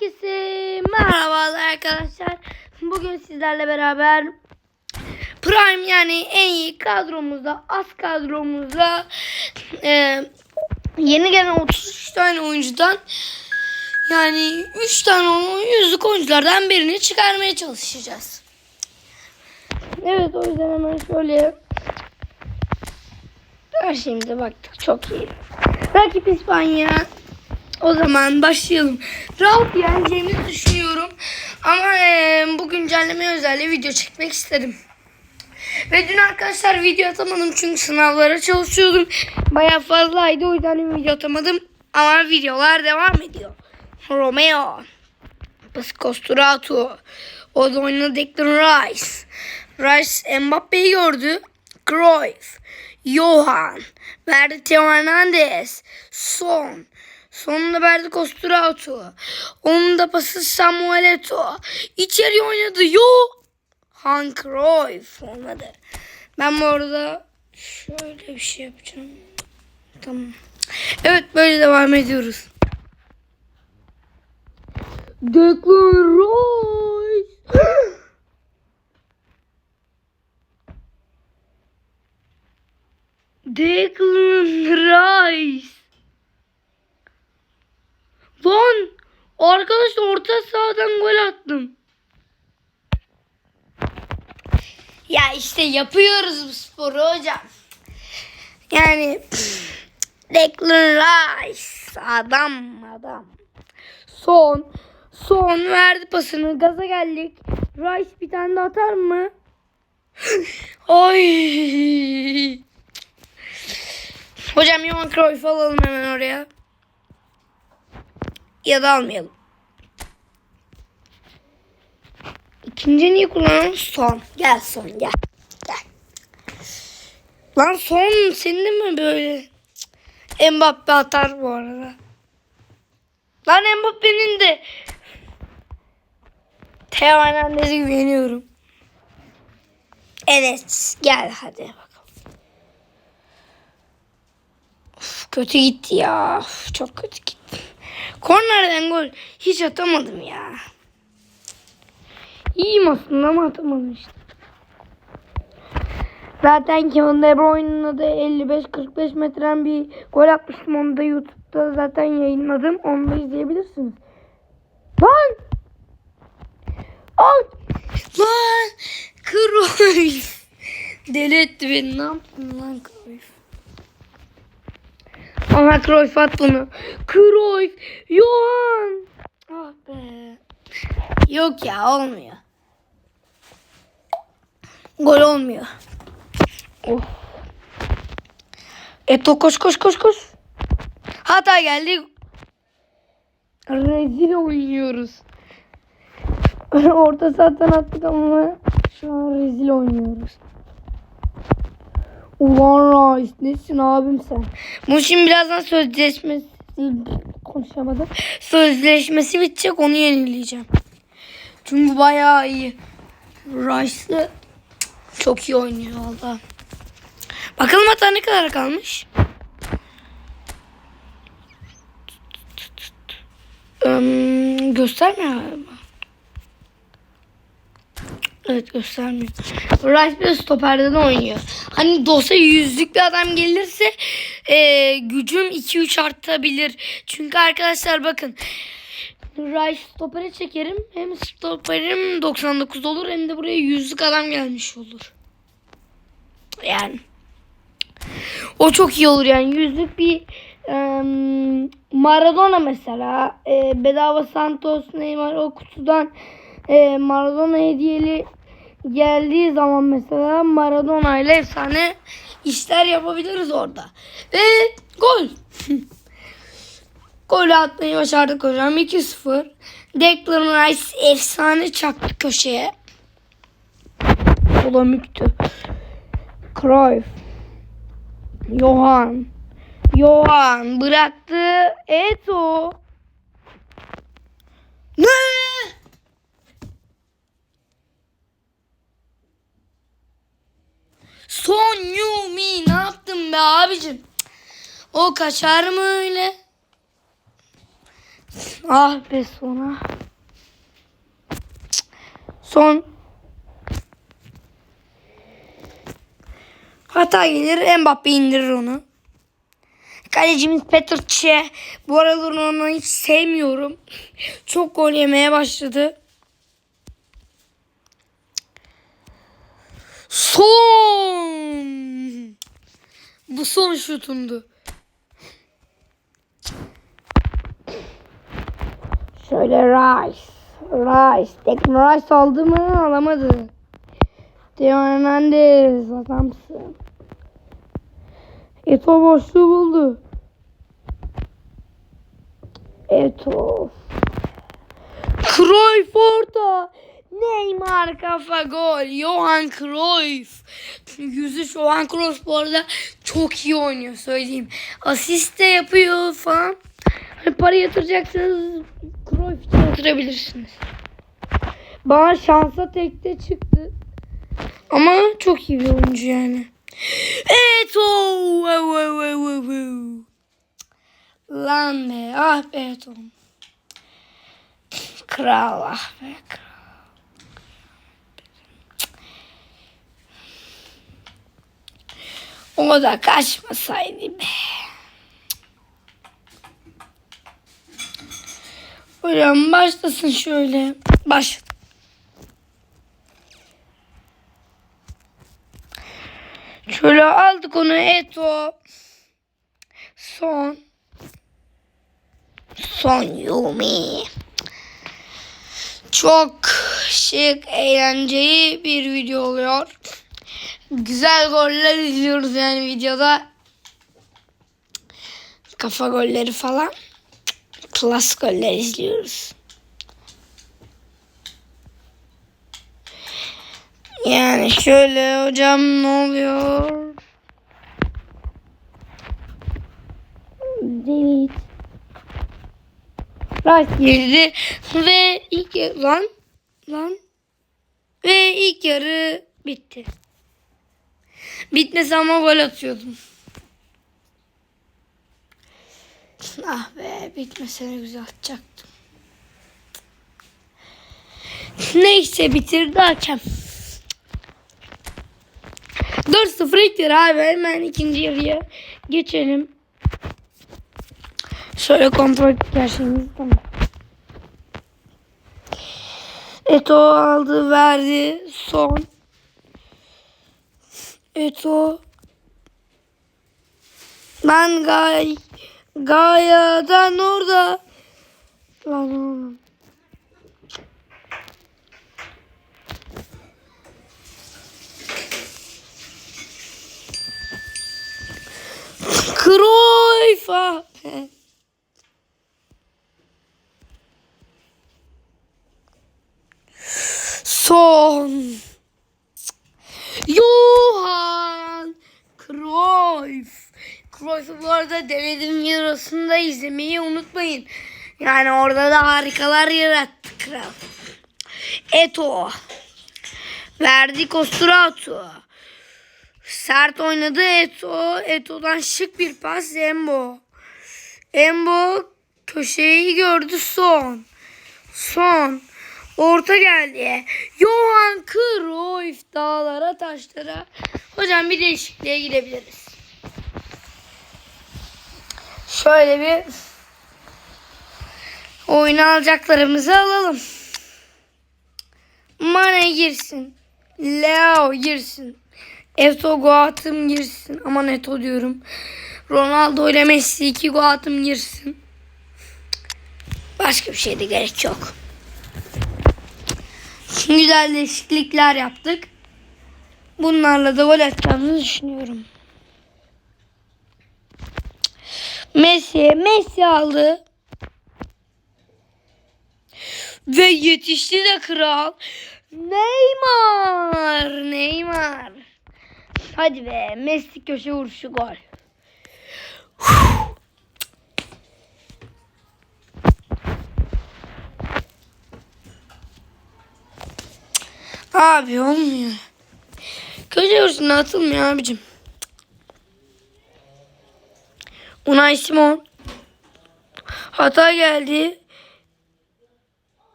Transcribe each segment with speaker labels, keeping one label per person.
Speaker 1: Herkese merhabalar arkadaşlar. Bugün sizlerle beraber Prime yani en iyi kadromuzda, az kadromuzda e, yeni gelen 33 tane oyuncudan yani 3 tane yüzlük oyunculardan birini çıkarmaya çalışacağız. Evet o yüzden hemen şöyle her şeyimize baktık. Çok iyi. Rakip İspanya. O zaman başlayalım. Rahat yeneceğimizi düşünüyorum. Ama eee, bu güncelleme özelliği video çekmek istedim. Ve dün arkadaşlar video atamadım çünkü sınavlara çalışıyordum. Baya fazlaydı o yüzden video atamadım. Ama videolar devam ediyor. Romeo. Pascosturato. O da oynadı Declan Rice. Rice Mbappe'yi gördü. Cruyff. Johan. Verdi Theo Hernandez. Son. Sonunda verdi Costurato. Onun da pası Samuel Eto'o. İçeri oynadı. Yo. Han Cruyff olmadı. Ben bu arada şöyle bir şey yapacağım. Tamam. Evet böyle devam ediyoruz. Declan Rice. Declan Rice. Lan arkadaş orta sahadan gol attım. Ya işte yapıyoruz bu sporu hocam. Yani Declan Rice adam adam. Son son verdi pasını gaza geldik. Rice bir tane de atar mı? Ay. Hocam Johan Cruyff alalım hemen oraya. Ya da almayalım. İkinci niye kullanalım? Son. Gel son gel. Gel. Lan son senin de mi böyle? Mbappe atar bu arada. Lan Mbappe'nin de Teo Hernandez'e güveniyorum. Evet gel hadi bakalım. Uf, kötü gitti ya. Uf, çok kötü gitti. Kornerden gol hiç atamadım ya. İyiyim aslında ama atamadım işte. Zaten Kevin De Bruyne'ın adı 55-45 metren bir gol atmıştım. Onu da YouTube'da zaten yayınladım. Onu da izleyebilirsiniz. Lan! Ay! Lan! Cruyff! Deli etti beni. Ne yaptın lan Cruyff? Aha Cruyff at bunu. Cruyff! Johan! Ah be. Yok ya olmuyor. Gol olmuyor. Oh. Eto koş koş koş koş. Hata geldi. Rezil oynuyoruz. Orta sahadan attık ama şu an rezil oynuyoruz. Ulan Rice nesin abim sen? Şimdi birazdan sözleşmesi konuşamadım. Sözleşmesi bitecek onu yenileyeceğim. Çünkü bayağı iyi. Rice'lı çok iyi oynuyor valla. Bakalım hata ne kadar kalmış. Im, göstermiyor. Evet göstermiyor. Rice bir stoperde de oynuyor. Hani dosa yüzlük bir adam gelirse e, gücüm 2-3 artabilir. Çünkü arkadaşlar bakın. Rice stopere çekerim. Hem stoperim 99 olur hem de buraya yüzlük adam gelmiş olur. Yani. O çok iyi olur yani. Yüzlük bir em, Maradona mesela. e, bedava Santos, Neymar o kutudan e, Maradona hediyeli geldiği zaman mesela Maradona ile efsane işler yapabiliriz orada. Ve gol. Gol atmayı başardık hocam 2-0. Declan Rice efsane çaktı köşeye. Olamüktü. Cruyff. Johan. Johan bıraktı. Eto. Ne? Son Yumi ne yaptın be abicim? O kaçar mı öyle? Ah be sona. Son. Hata gelir Mbappe indirir onu. Kalecimiz Petr Çe. Bu aralar onu hiç sevmiyorum. Çok gol yemeye başladı. Son. Bu son şutumdu. Şöyle Rice. Rice. Declan Rice aldı mı? Alamadı. Theo Hernandez. Adamsın. Eto boşluğu buldu. Eto. Cruyff orta. Neymar kafa gol. Johan Cruyff. Yüzü Johan Cruyff bu arada çok iyi oynuyor söyleyeyim. Asist de yapıyor falan. Hani para yatıracaksınız Cruyff için yatırabilirsiniz. Bana şansa tekte çıktı. Ama çok iyi bir oyuncu yani. Wow, wow. Lan be. Ah be Eto. Kral ah be kral. O da kaçmasaydı be. Hocam başlasın şöyle. Başladı. Şöyle aldık onu Eto. Son. Son Yumi. Çok şık, eğlenceli bir video oluyor. Güzel goller izliyoruz yani videoda. Kafa golleri falan. Klas goller izliyoruz. Yani şöyle hocam ne oluyor? Delete. Right girdi ve ilk lan lan ve ilk yarı bitti. Bitmese ama gol atıyordum. Ah be bitmese ne güzel atacaktım. Neyse bitirdi hakem. 4-0 ilk yarı abi hemen ikinci yarıya geçelim. Şöyle kontrol şeyimizi tamam. Eto aldı verdi son. Eto. Lan Gay. Gaya'dan orada. Lan oğlum. Cruyff ah be. Son. Johan Arada denedim videosunda izlemeyi unutmayın. Yani orada da harikalar yarattı kral. Eto. Verdi Kosturatu. Sert oynadı Eto. Eto'dan şık bir pas Embo. Embo köşeyi gördü son. Son. Orta geldi. Johan Cruyff dağlara taşlara. Hocam bir değişikliğe gidebiliriz. Şöyle bir oyuna alacaklarımızı alalım. Mane girsin. Leo girsin. Eto Goat'ım girsin. Aman Eto diyorum. Ronaldo ile Messi iki Goat'ım girsin. Başka bir şeye de gerek yok. Güzel değişiklikler yaptık. Bunlarla da gol atacağımızı düşünüyorum. Messi, Messi aldı. Ve yetişti de kral. Neymar, Neymar. Hadi be, Messi köşe vuruşu gol. Abi olmuyor. Köşe vuruşuna atılmıyor abicim. Unai Simon. Hata geldi.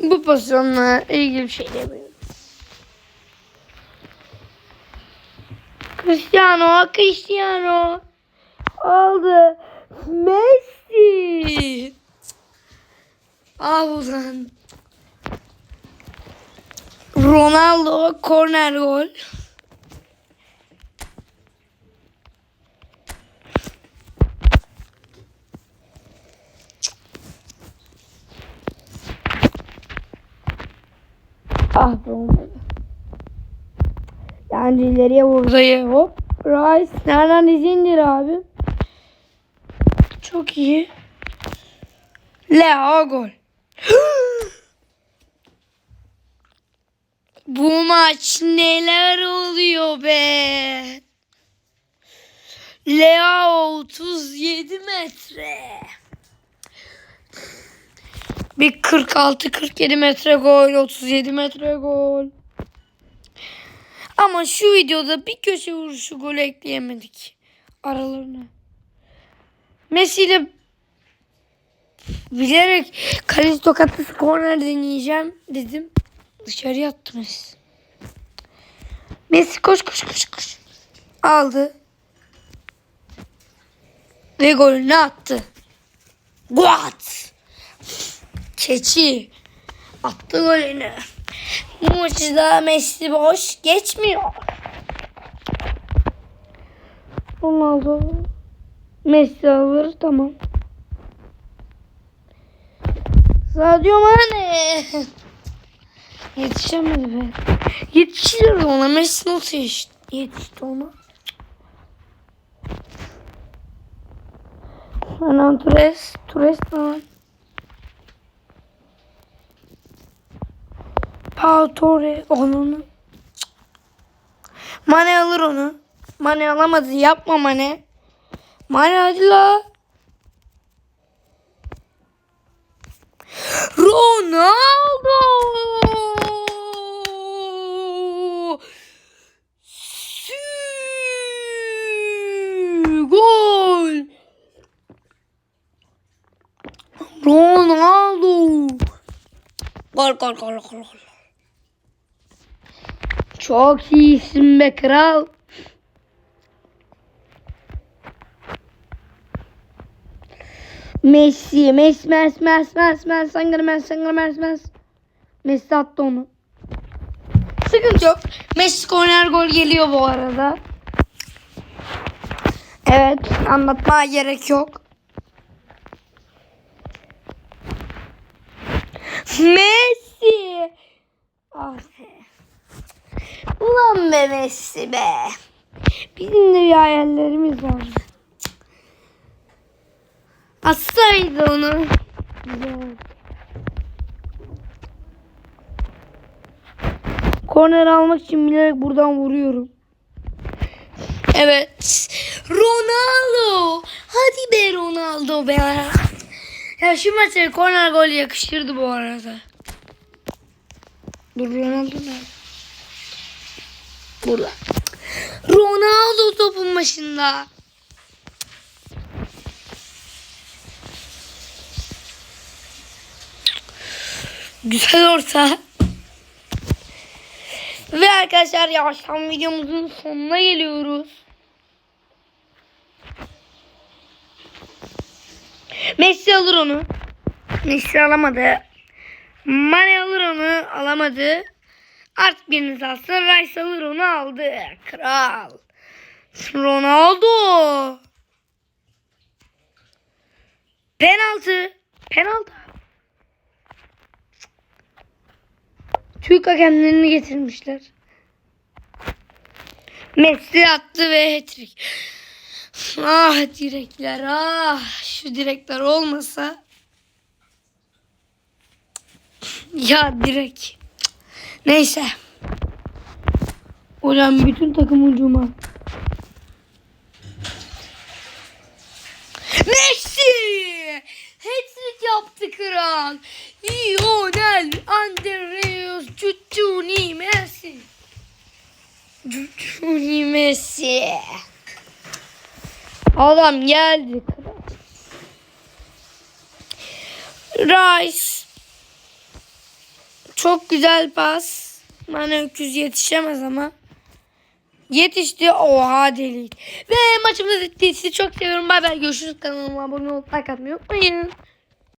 Speaker 1: Bu pozisyonla ilgili bir şey demiyorum. Cristiano, ah, Cristiano aldı. Messi. Al ulan. Ronaldo korner gol. Ah. Yani ileriye vurdu. Hop. Rice. Nereden izindir abi? Çok iyi. Leo gol. Bu maç neler oluyor be? Leo 37 metre. Bir 46-47 metre gol, 37 metre gol. Ama şu videoda bir köşe vuruşu gol ekleyemedik aralarına. Messi ile bilerek kaleci tokatlısı korner deneyeceğim dedim. Dışarıya attı Messi. Koş koş koş koş. Aldı. Ve golünü attı. Guat. Keçi. Attı golünü. Bu maçı da Messi boş geçmiyor. Ronaldo. Messi alır tamam. Sadio Mane. Yetişemedi be. Yetişir ona. Messi nasıl yetişti, yetişti ona? Fernan Torres. Torres tamam. Pau Torre onun. Mane alır onu. Mane alamadı. Yapma Mane. Mane hadi la. Ronaldo. Sü gol. Ronaldo. Gol gol gol gol gol. Çok iyisin be kral. Messi, Messi, Messi, Messi, Messi, Messi, Sangır, Messi, Sangır, Messi, Messi. Messi attı onu. Sıkıntı yok. Messi korner gol geliyor bu arada. Evet, anlatmaya gerek yok. Messi. Ah. Ulan be Messi be. Bizim de bir hayallerimiz var. Atsaydı onu. Güzel. Korner almak için bilerek buradan vuruyorum. Evet. Ronaldo. Hadi be Ronaldo be. Ya şu maça korner gol yakışırdı bu arada. Dur Ronaldo nerede? Burada. Ronaldo topun başında. Güzel orta. Ve arkadaşlar yavaştan videomuzun sonuna geliyoruz. Messi alır onu. Messi alamadı. Mane alır onu. Alamadı. Artık biriniz alsın. Rice alır onu aldı. Kral. Ronaldo. Penaltı. Penaltı. Türk hakemlerini getirmişler. Messi attı ve hat-trick. Ah direkler ah şu direkler olmasa ya direk neyse. Hocam bütün takım ucuma. Messi! Hat-trick yaptı kral. Lionel Andreas Cucuni Messi. Cucuni Messi. Adam geldi kral. Rice. Çok güzel pas. Bana öküz yetişemez ama. Yetişti. Oha delik. Ve maçımız bitti. Sizi çok seviyorum. Bay bay. Görüşürüz. Kanalıma abone olup like atmayı unutmayın.